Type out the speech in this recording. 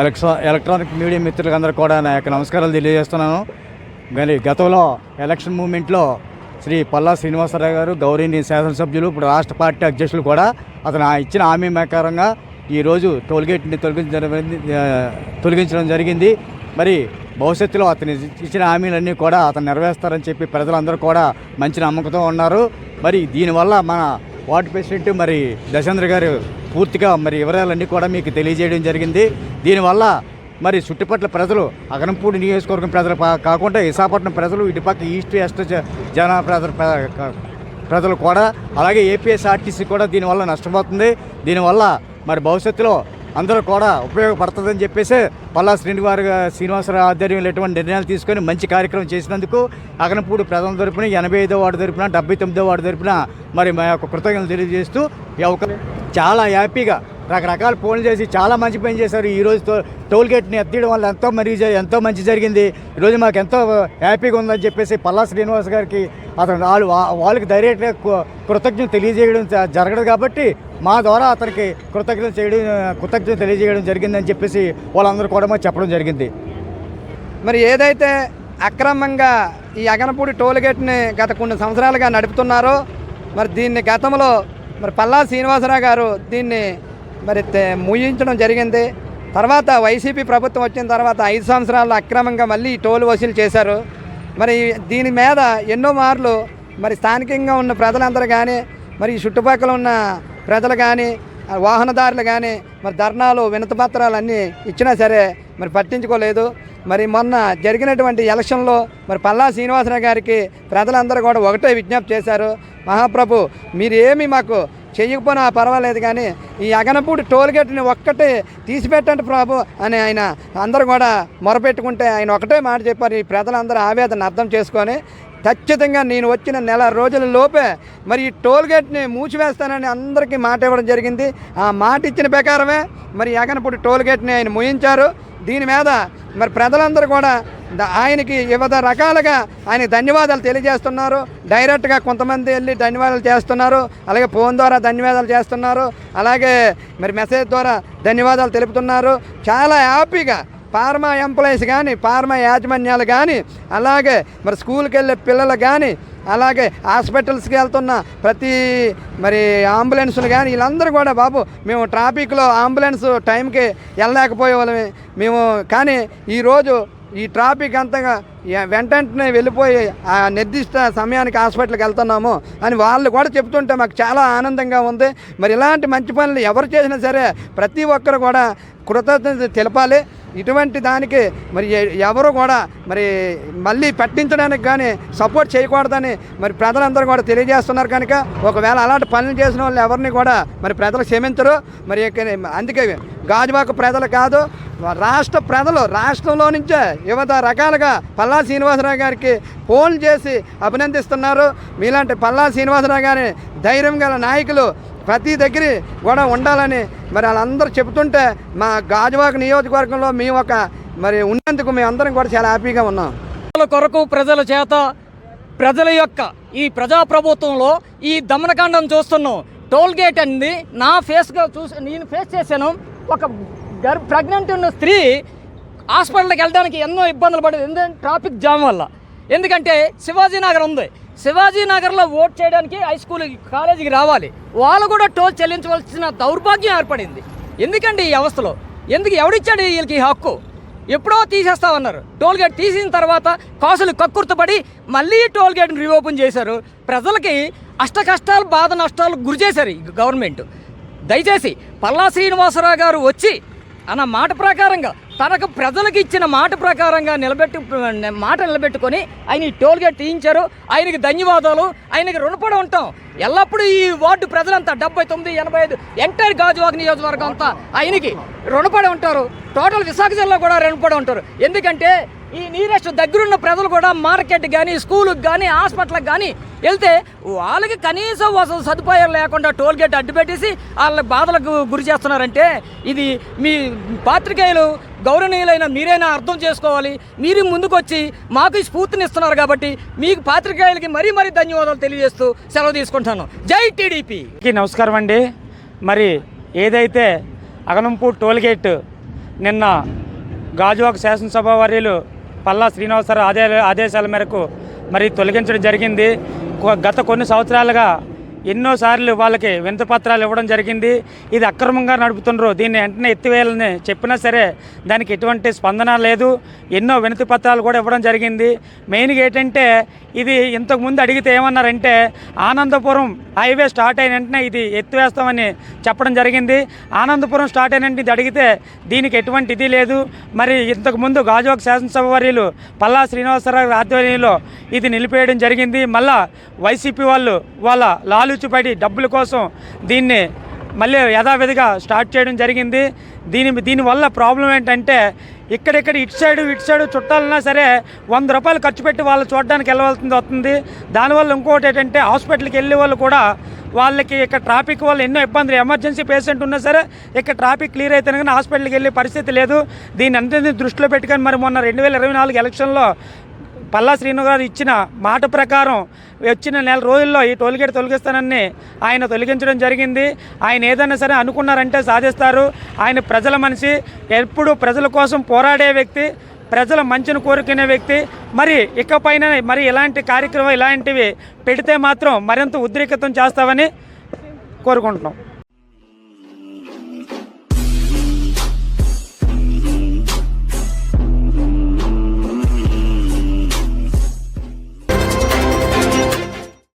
ఎలక్ట్రా electronic media మిత్రులందరూ కూడా నా యొక్క నమస్కారాలు తెలియజేస్తున్నాను. కానీ గతంలో ఎలక్షన్ మూమెంట్లో శ్రీ పల్లా శ్రీనివాసరావు గారు గౌరీని శాసనసభ్యులు ఇప్పుడు రాష్ట్ర పార్టీ అధ్యక్షులు కూడా అతను ఆ ఇచ్చిన హామీ ప్రకారంగా ఈరోజు టోల్గేట్ని తొలగించడం తొలగించడం జరిగింది. మరి భవిష్యత్తులో అతని ఇచ్చిన హామీలన్నీ కూడా అతను నెరవేరుస్తారని చెప్పి ప్రజలందరూ కూడా మంచి నమ్మకంతో ఉన్నారు. మరి దీనివల్ల మన వార్డు ప్రెసిడెంట్ మరి దశేంద్ర గారు పూర్తిగా మరి వివరాలన్నీ కూడా మీకు తెలియజేయడం జరిగింది. దీనివల్ల మరి చుట్టుపక్కల ప్రజలు అగనంపూడి నియోజకవర్గం ప్రజలు పా- కాకుండా విశాఖపట్నం ప్రజలు ఇటుపక్క ఈస్ట్ వెస్ట్ జన ప్రజల ప్రజలు కూడా అలాగే ఏపీఎస్ఆర్టీసీ కూడా దీనివల్ల నష్టపోతుంది. దీనివల్ల మరి భవిష్యత్తులో అందరూ కూడా ఉపయోగపడుతుందని చెప్పేసి పల్లా శ్రీనివారి శ్రీనివాసరావు ఆధ్వర్యంలో ఎటువంటి నిర్ణయాలు తీసుకొని మంచి కార్యక్రమం చేసినందుకు అగనపూడి ప్రజల తరపున ఎనభై ఐదో వార్డు తరపున డెబ్బై తొమ్మిదో వార్డు తరపున మరి మా యొక్క కృతజ్ఞతలు తెలియజేస్తూ చాలా హ్యాపీగా రకరకాల ఫోన్లు చేసి చాలా మంచి పని చేశారు. ఈ టోల్ గేట్ని ఎత్తడం వల్ల ఎంతో మరి ఎంతో మంచి జరిగింది. ఈరోజు మాకు ఎంతో హ్యాపీగా ఉందని చెప్పేసి పల్లా శ్రీనివాస్ గారికి అతను వాళ్ళు వాళ్ళకి డైరెక్ట్గా కృతజ్ఞత తెలియజేయడం జరగదు కాబట్టి మా ద్వారా అతనికి కృతజ్ఞత చేయడం కృతజ్ఞత తెలియజేయడం జరిగిందని చెప్పేసి వాళ్ళందరూ కూడా మాకు చెప్పడం జరిగింది. మరి ఏదైతే అక్రమంగా ఈ అగనపూడి టోల్గేట్ని గత కొన్ని సంవత్సరాలుగా నడుపుతున్నారో మరి దీన్ని గతంలో మరి పల్లా శ్రీనివాసరావు గారు దీన్ని మరి ముయించడం జరిగింది. తర్వాత వైసీపీ ప్రభుత్వం వచ్చిన తర్వాత ఐదు సంవత్సరాల్లో అక్రమంగా మళ్ళీ టోలు టోల్ వసూలు చేశారు. మరి దీని మీద ఎన్నో మార్లు మరి స్థానికంగా ఉన్న ప్రజలందరూ కానీ మరి చుట్టుపక్కల ఉన్న ప్రజలు కానీ వాహనదారులు కానీ మరి ధర్నాలు వినతపత్రాలు అన్నీ ఇచ్చినా సరే మరి పట్టించుకోలేదు. మరి మొన్న జరిగినటువంటి ఎలక్షన్లో మరి పల్లా శ్రీనివాసరావు గారికి ప్రజలందరూ కూడా ఒకటే విజ్ఞప్తి చేశారు. మహాప్రభు మీరేమి మాకు చేయకపోయినా పర్వాలేదు కానీ ఈ అగనపూడి టోల్గేట్ని ఒక్కటే తీసిపెట్టండి ప్రభు అని ఆయన అందరూ కూడా మొరపెట్టుకుంటే ఆయన ఒకటే మాట చెప్పారు. ఈ ప్రజలందరూ ఆవేదన అర్థం చేసుకొని ఖచ్చితంగా నేను వచ్చిన నెల రోజుల లోపే మరి ఈ టోల్గేట్ని మూసివేస్తానని అందరికీ మాట ఇవ్వడం జరిగింది. ఆ మాట ఇచ్చిన ప్రకారమే మరి యగనపూడి టోల్గేట్ని ఆయన ముయించారు. దీని మీద మరి ప్రజలందరూ కూడా ఆయనకి వివిధ రకాలుగా ఆయన ధన్యవాదాలు తెలియజేస్తున్నారు. డైరెక్ట్గా కొంతమంది వెళ్ళి ధన్యవాదాలు చేస్తున్నారు. అలాగే ఫోన్ ద్వారా ధన్యవాదాలు చేస్తున్నారు. అలాగే మరి మెసేజ్ ద్వారా ధన్యవాదాలు తెలుపుతున్నారు. చాలా హ్యాపీగా ఫార్మా ఎంప్లాయీస్ కానీ ఫార్మా యాజమాన్యాలు కానీ అలాగే మరి స్కూల్కి వెళ్ళే పిల్లలు కానీ అలాగే హాస్పిటల్స్కి వెళ్తున్న ప్రతి మరి అంబులెన్సులు కానీ వీళ్ళందరూ కూడా బాబు మేము ట్రాఫిక్లో అంబులెన్స్ టైంకి వెళ్ళలేకపోయే వాళ్ళమే మేము కానీ ఈరోజు ఈ ట్రాఫిక్ అంతగా వెంటనే వెళ్ళిపోయి ఆ నిర్దిష్ట సమయానికి హాస్పిటల్కి వెళ్తున్నాము అని వాళ్ళు కూడా చెప్తుంటే మాకు చాలా ఆనందంగా ఉంది. మరి ఇలాంటి మంచి పనులు ఎవరు చేసినా సరే ప్రతి ఒక్కరు కూడా కృతజ్ఞత తెలపాలి. ఇటువంటి దానికి మరి ఎవరు కూడా మరి మళ్ళీ పట్టించడానికి కానీ సపోర్ట్ చేయకూడదని మరి ప్రజలందరూ కూడా తెలియజేస్తున్నారు కనుక ఒకవేళ అలాంటి పనులు చేసిన వాళ్ళు ఎవరిని కూడా మరి ప్రజలు క్షమించరు. మరి అందుకే గాజువాక ప్రజలు కాదు రాష్ట్ర ప్రజలు రాష్ట్రంలో నుంచే వివిధ రకాలుగా పల్లా శ్రీనివాసరావు గారికి ఫోన్ చేసి అభినందిస్తున్నారు. మీలాంటి పల్లా శ్రీనివాసరావు గారి ధైర్యం గల నాయకులు ప్రతి దగ్గర కూడా ఉండాలని మరి వాళ్ళందరూ చెబుతుంటే మా గాజువాక నియోజకవర్గంలో మేము ఒక మరి ఉన్నందుకు మేము అందరం కూడా చాలా హ్యాపీగా ఉన్నాం. ప్రజల కొరకు ప్రజల చేత ప్రజల యొక్క ఈ ప్రజాప్రభుత్వంలో ఈ దమనకాండం చూస్తున్నాం. టోల్ గేట్ అనేది నా ఫేస్గా చూసి నేను ఫేస్ చేశాను. ఒక గర్ ప్రెగ్నెంట్ ఉన్న స్త్రీ హాస్పిటల్కి వెళ్ళడానికి ఎన్నో ఇబ్బందులు పడేది. ఎందుకంటే ట్రాఫిక్ జామ్ వల్ల. ఎందుకంటే శివాజీ నగర్ ఉంది. శివాజీ నగర్లో ఓట్ చేయడానికి హై స్కూల్ కాలేజీకి రావాలి. వాళ్ళు కూడా టోల్ చెల్లించవలసిన దౌర్భాగ్యం ఏర్పడింది. ఎందుకండి ఈ అవస్థలో? ఎందుకు ఎవడిచ్చాడు వీళ్ళకి ఈ హక్కు? ఎప్పుడో తీసేస్తామన్నారు. టోల్ గేట్ తీసిన తర్వాత కాసులు కక్కుర్తపడి మళ్ళీ టోల్ గేట్ని రీఓపెన్ చేశారు. ప్రజలకి అష్ట కష్టాలు బాధ నష్టాలు గురి చేశారు ఈ గవర్నమెంట్. దయచేసి పల్లా శ్రీనివాసరావు గారు వచ్చి అన్న మాట ప్రకారంగా తనకు ప్రజలకు ఇచ్చిన మాట ప్రకారంగా నిలబెట్టు మాట నిలబెట్టుకొని ఆయన ఈ తీయించారు. ఆయనకి ధన్యవాదాలు. ఆయనకి రుణపడి ఉంటాం. ఎల్లప్పుడూ ఈ వార్డు ప్రజలంతా డెబ్బై తొమ్మిది ఎనభై ఐదు ఎంటైర్ గాజువాక నియోజకవర్గం అంతా ఆయనకి రుణపడి ఉంటారు. టోటల్ విశాఖ జిల్లా కూడా రుణపడి ఉంటారు. ఎందుకంటే ఈ నీరెస్ట్ దగ్గరున్న ప్రజలు కూడా మార్కెట్ కానీ స్కూల్కి కానీ హాస్పిటల్కి కానీ వెళ్తే వాళ్ళకి కనీసం వసతి సదుపాయాలు లేకుండా టోల్ గేట్ అడ్డు పెట్టేసి వాళ్ళ బాధలకు గురి చేస్తున్నారంటే ఇది మీ పాత్రికేయులు గౌరవనీయులైన మీరైనా అర్థం చేసుకోవాలి. మీరు ముందుకొచ్చి మాకు స్ఫూర్తినిస్తున్నారు స్ఫూర్తిని ఇస్తున్నారు కాబట్టి మీకు పాత్రికేయులకి మరీ మరీ ధన్యవాదాలు తెలియజేస్తూ సెలవు తీసుకుంటాను. జై టీడీపీకి నమస్కారం అండి. మరి ఏదైతే అగనంపూర్ టోల్ గేట్ నిన్న గాజువాక శాసనసభ వర్యులు పల్లా శ్రీనివాసరావు ఆదే ఆదేశాల మేరకు మరి తొలగించడం జరిగింది. గత కొన్ని సంవత్సరాలుగా ఎన్నోసార్లు వాళ్ళకి వింతపత్రాలు ఇవ్వడం జరిగింది. ఇది అక్రమంగా నడుపుతుండ్రు. దీన్ని వెంటనే ఎత్తివేయాలని చెప్పినా సరే దానికి ఎటువంటి స్పందన లేదు. ఎన్నో వినతి పత్రాలు కూడా ఇవ్వడం జరిగింది. మెయిన్గా ఏంటంటే ఇది ఇంతకుముందు అడిగితే ఏమన్నారంటే ఆనందపురం హైవే స్టార్ట్ అయిన వెంటనే ఇది ఎత్తివేస్తామని చెప్పడం జరిగింది. ఆనందపురం స్టార్ట్ అయిన వెంటనే ఇది అడిగితే దీనికి ఎటువంటి ఇది లేదు. మరి ఇంతకుముందు గాజువాక శాసనసభ వర్యులు పల్లా శ్రీనివాసరావు ఆధ్వర్యంలో ఇది నిలిపేయడం జరిగింది. మళ్ళా వైసీపీ వాళ్ళు వాళ్ళ లాలుచిపడి డబ్బుల కోసం దీన్ని మళ్ళీ యథావిధిగా స్టార్ట్ చేయడం జరిగింది. దీని దీనివల్ల ప్రాబ్లం ఏంటంటే ఇక్కడిక్కడ ఇటు సైడు ఇటు సైడు చుట్టాలన్నా సరే వంద రూపాయలు ఖర్చు పెట్టి వాళ్ళు చూడడానికి వెళ్ళవలసింది వస్తుంది. దానివల్ల ఇంకోటి ఏంటంటే హాస్పిటల్కి వెళ్ళే వాళ్ళు కూడా వాళ్ళకి ఇక్కడ ట్రాఫిక్ వల్ల ఎన్నో ఇబ్బందులు ఎమర్జెన్సీ పేషెంట్ ఉన్నా సరే ఇక్కడ ట్రాఫిక్ క్లియర్ అయితే కానీ హాస్పిటల్కి వెళ్ళే పరిస్థితి లేదు. దీని అంతని దృష్టిలో పెట్టుకొని మరి మొన్న రెండు వేల ఇరవై నాలుగు ఎలక్షన్లో పల్లా శ్రీను గారు ఇచ్చిన మాట ప్రకారం వచ్చిన నెల రోజుల్లో ఈ టోల్గేట్ తొలగిస్తానని ఆయన తొలగించడం జరిగింది. ఆయన ఏదైనా సరే అనుకున్నారంటే సాధిస్తారు. ఆయన ప్రజల మనిషి ఎప్పుడు ప్రజల కోసం పోరాడే వ్యక్తి ప్రజల మంచిని కోరుకునే వ్యక్తి. మరి ఇకపైన మరి ఇలాంటి కార్యక్రమం ఇలాంటివి పెడితే మాత్రం మరింత ఉద్రిక్తం చేస్తామని కోరుకుంటున్నాం.